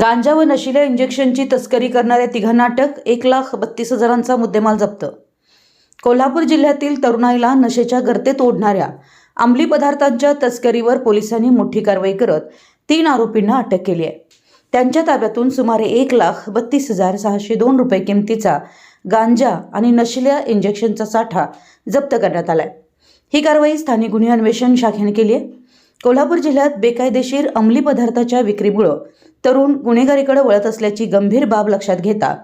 गांजा व नशिल्या इंजेक्शनची तस्करी करणाऱ्या तिघांना अटक एक लाख बत्तीस हजारांचा मुद्देमाल जप्त. कोल्हापूर जिल्ह्यातील तरुणाईला नशेच्या गर्तेत ओढणाऱ्या अंमली पदार्थांच्या तस्करीवर पोलिसांनी मोठी कारवाई करत तीन आरोपींना अटक केली आहे. त्यांच्या ताब्यातून सुमारे एक लाख बत्तीस हजार सहाशे दोन रुपये किमतीचा गांजा आणि नशिल्या इंजेक्शनचा साठा जप्त करण्यात आलाय. ही कारवाई स्थानिक गुन्हे अन्वेषण शाखेने केली आहे. कोल्हापूर जिल्ह्यात बेकायदेशीर अंमली पदार्थाच्या विक्रीमुळं तरुण गुन्हेगारीकडे वळत असल्याची गंभीर बाब लक्षात घेता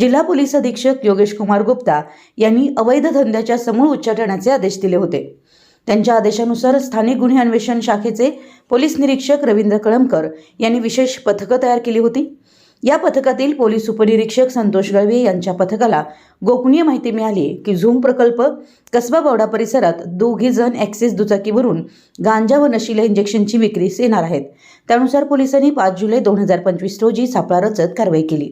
जिल्हा पोलीस अधीक्षक योगेश कुमार गुप्ता यांनी अवैध धंद्याच्या समूळ उच्चाटनाचे आदेश दिले होते. त्यांच्या आदेशानुसार स्थानिक गुन्हे अन्वेषण शाखेचे पोलीस निरीक्षक रवींद्र कळमकर यांनी विशेष पथकं तयार केली होती. या पथकातील पोलीस उपनिरीक्षक संतोष गळवे यांच्या पथकाला गोपनीय माहिती मिळाली की झूम प्रकल्प कसबा बावडा परिसरात दोघी जण ॲक्सिस दुचाकीवरून गांजा व नशिला इंजेक्शनची विक्रीस येणार आहेत. त्यानुसार पोलिसांनी पाच जुलै दोन हजार पंचवीस रोजी सापळा रचत कारवाई केली.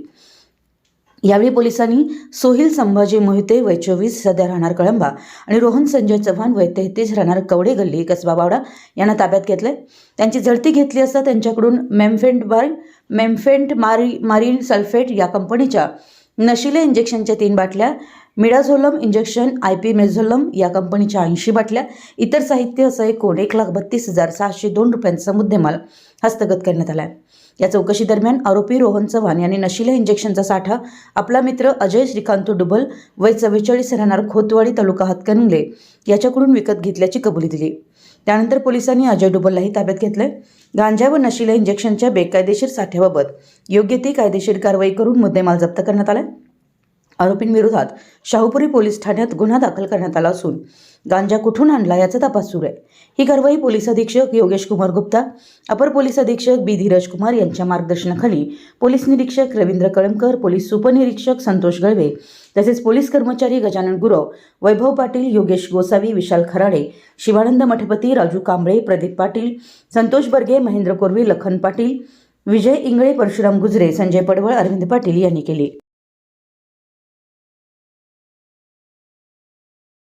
यावेळी पोलिसांनी सोहिल संभाजी मोहिते वय चोवीस सध्या राहणार कळंबा आणि रोहन संजय चव्हाण वय तेहतीस राहणार कवडे गल्ली कसबा बावडा यांना ताब्यात घेतलंय. त्यांची झडती घेतली असता त्यांच्याकडून मेमफेंट बार मेमफेंट मारी मारीन सल्फेट या कंपनीच्या नशिले इंजेक्शनच्या तीन बाटल्या midazolam injection I P Mezolam या कंपनीच्या ऐंशी बाटल्या इतर साहित्य असं एकूण एक लाख बत्तीस हजार सहाशे दोन रुपयांचा मुद्देमाल हस्तगत करण्यात आला आहे या चौकशी दरम्यान आरोपी रोहन चव्हाण यांनी नशिल्या इंजेक्शनचा साठा आपला मित्र अजय श्रीकांत डुबल वय चव्वेचाळीस राहणार खोतवाडी तालुका हातकणंगले याच्याकडून विकत घेतल्याची कबुली दिली. त्यानंतर पोलिसांनी अजय डुबललाही ताब्यात घेतलंय. गांजा व नशिल्या इंजेक्शनच्या बेकायदेशीर साठ्याबाबत योग्य ती कायदेशीर कारवाई करून मुद्देमाल जप्त करण्यात आलाय. आरोपींविरोधात शाहूपुरी पोलीस ठाण्यात गुन्हा दाखल करण्यात आला असून गांजा कुठून आणला याचा तपास सुरू आहे. ही कारवाई पोलीस अधीक्षक योगेश कुमार गुप्ता अपर पोलीस अधीक्षक बी. धीरज कुमार यांच्या मार्गदर्शनाखाली पोलीस निरीक्षक रवींद्र कळमकर पोलीस उपनिरीक्षक संतोष गळवे तसेच पोलीस कर्मचारी गजानन गुरव वैभव पाटील योगेश गोसावी विशाल खराडे शिवानंद मठपती राजू कांबळे प्रदीप पाटील संतोष बर्गे महेंद्र कोरवी लखन पाटील विजय इंगळे परशुराम गुजरे संजय पडवळ अरविंद पाटील यांनी केली.